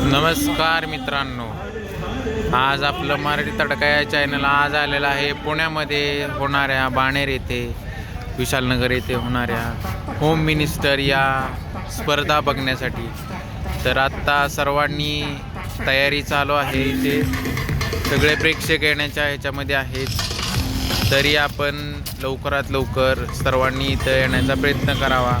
नमस्कार मित्रांनो. आज आपलं मराठी तडका या चॅनल आज आलेलं आहे पुण्यामध्ये होणाऱ्या बाणेर येथे विशालनगर येथे होणाऱ्या होम मिनिस्टर या स्पर्धा बघण्यासाठी. तर आत्ता सर्वांनी तयारी चालू आहे इथे. सगळे प्रेक्षक येण्याच्या ह्याच्यामध्ये आहेत. तरी आपण लवकरात लवकर सर्वांनी इथं येण्याचा प्रयत्न करावा.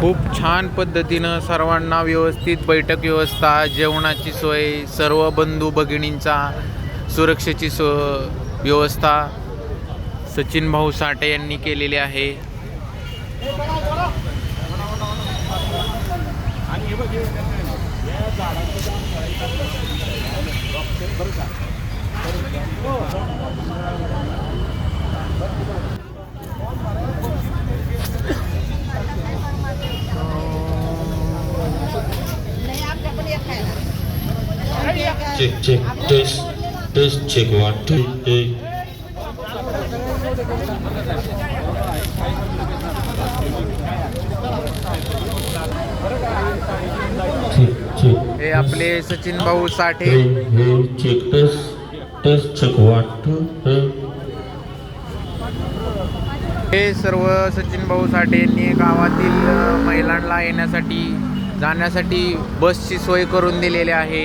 खूप छान पद्धतीनं सर्वांना व्यवस्थित बैठक व्यवस्था जेवणाची सोय सर्व बंधू भगिनींचा सुरक्षेची सो व्यवस्था सचिन भाऊ साठे यांनी केलेली आहे. Check check test test check one two ए आपले सचिन भाऊ साठे. हे सर्व सचिन भाऊ साठे यांनी गावातील महिलांना येण्यासाठी जाण्यासाठी बसची सोय करून दिलेली आहे.